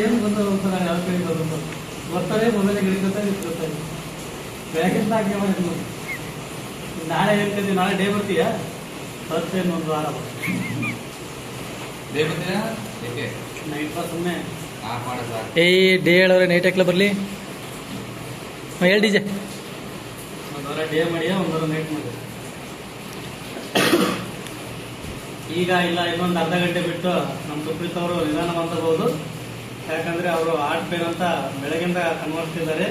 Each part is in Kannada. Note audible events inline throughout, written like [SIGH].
ಏನು ಬಂದದ ಅಂತ ನಾನು ಯಾವ ಕಡೆ ಬರೋದು ಬರ್ತಾರೆ ಮೊಬೈಲ್ ಹಿಡಿಕೊತಾರೆ ಇಟ್ಕೊತಾರೆ ಪ್ಯಾಕೆಟ್ ಹಾಕಿ ಮಾಡಿ ನಾಳೆ ಹೇಳ್ತೀನಿ ನಾಳೆ ಡೇ ಬರ್ತೀಯಾ? ಬರ್ತೇನೆ ಒಂದು ವಾರ. ಡೇ ಏಕೆ? ನೈಟ್ ಬಸ್ ಸುಮ್ಮನೆ ಏ ಡೇ ಹೇಳೋರೆ ನೈಟ್ ಹಾಕ್ಲ ಬರಲಿ ಹೇಳಿ ಡಿಜೆ ಒಂದು ವಾರ ಡೇ ಮಾಡಿಯಾ ಒಂದು ವಾರ ನೈಟ್ ಮಾಡಿ ಈಗ ಇಲ್ಲ ಇನ್ನೊಂದು ಅರ್ಧ ಗಂಟೆ ಬಿಟ್ಟು ನಮ್ಮ ಸುಪ್ರೀತ್ ಅವರು ನಿಧಾನ ಬಂದಬಹುದು ಯಾಕಂದ್ರೆ ಅವರು ಹಾರ್ಟ್ ಪೇನ್ ಅಂತ ಬೆಳಗಿಂದ ಕನ್ವರ್ತಿದ್ದಾರೆ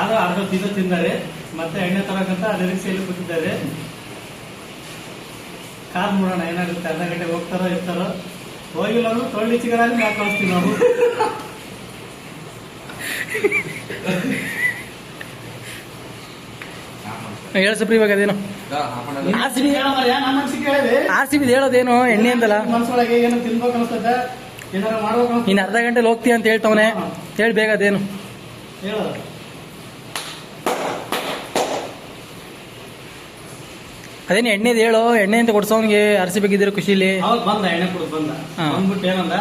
ಆದ್ರೂ ಅರ್ಧ ತಿಂದು ತಿಂದಾರೆ. ಮತ್ತೆ ಎಣ್ಣೆ ತರಕಂತ ನಿರೀಕ್ಷೆಯಲ್ಲಿ ಕೂತಿದ್ದಾರೆ. ಕಾರ್ ನೋಡೋಣ ಏನಾಗುತ್ತೆ? ಅರ್ಧ ಗಂಟೆ ಹೋಗ್ತಾರೋ ಇರ್ತಾರೋ? ಹೋಗಿಲ್ಲ ಅಂದ್ರೆ ತೊಳ್ಳಿ ಚಿಗರಾಗಿ ಮ್ಯಾಕ್ ಕಳಿಸ್ತೀವಿ ನಾವು. ಹೇಳ ಸಪ್ರಿ ಇವಾಗ ಅದೇನು? ಸಿ ಬಿ ಆರ್ ಹೇಳೋದೇನು ಎಣ್ಣೆ ಅಂತಲ್ಲ ಮನಸ್ಸೊಳಗೆ ಏನೋ ತಿನ್ಬೇಕು ಅನ್ಸ್ತದೆ ಇನ್ನು ಅರ್ಧ ಗಂಟೆಲಿ ಹೋಗ್ತೀಯ ಅಂತ ಹೇಳ್ತವನೆ. ಹೇಳಿ ಬೇಗ ಅದೇನು. ಹೇಳು. ಅದೇನು ಎಣ್ಣೆದು ಹೇಳು. ಎಣ್ಣೆ ಅಂತ ಕೊಡ್ಸೋನ್ಗೆ ಅರಸಿ ಸಿ ಬಿಗಿದ್ದೀರೋ ಖುಷಿಲಿ ಬಂದ ಎಣ್ಣೆ ಕೊಡ್ ಬಂದ. ಬಂದ್ಬಿಟ್ಟು ಏನಂದ?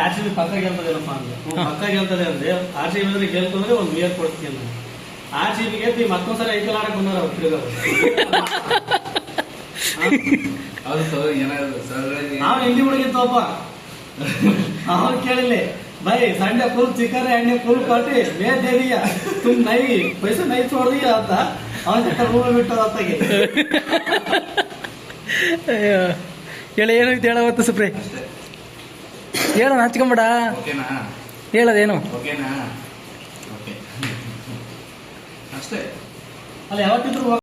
ಆರ್ ಸಿ ಬಿ ಪಕ್ಕ ಗೆಲ್ತದೇನಪ್ಪ ಅಂದ್ರೆ ಪಕ್ಕ ಗೆಲ್ತದೆ ಅಂದ್ರೆ ಆರ್ ಸಿ ಬಿ ಅಂದ್ರೆ ಗೆಲ್ತಂದ್ರೆ ಒಂದು ಬಿಯರ್ ಕೊಡ್ತೀನಿ ಅಂದ್ರೆ ಆರ್ ಸಿ ಬಿ ಗೆದ್ದು ಮತ್ತೊಂದ್ಸಲ ಐಪಿಎಲ್ ಆಡಕ್ ಬಂದಾರ ಅವ್ರು ತಿರ್ಗಾ [LAUGHS] ಹೌದು ಸರ್ ಏನಾದ್ರು ಸರ್ ನಾವು ಹಿಂದಿ ಹುಡುಗಿತ್ತಪ್ಪ [LAUGHS] ಅವನು ಕೇಳಿಲ್ಲ भाई संडे फुल चिकन है अंडे फुल पार्टी मैं दे दिया तुम नहीं पैसे नहीं छोड़ दिया आता ಅವನ ಜೊತೆ ರೂಲ್ ಬಿಟ್ಟು ಅತ್ತಾಗೆ ಅಯ್ಯೋ ಹೇಳ ಏನಾಯ್ತು ಹೇಳವತ್ತು ಸುಪ್ರಿ ಅಷ್ಟೇ ಹೇಳೋಣ ಹಚ್ಕೊಂಬೇಡ ಓಕೆನಾ ಹೇಳೋದೇನು ಓಕೆನಾ ಓಕೆ ಅಷ್ಟೇ ಅಲ್ಲಿ ಯಾವತ್ತಿದ್ರು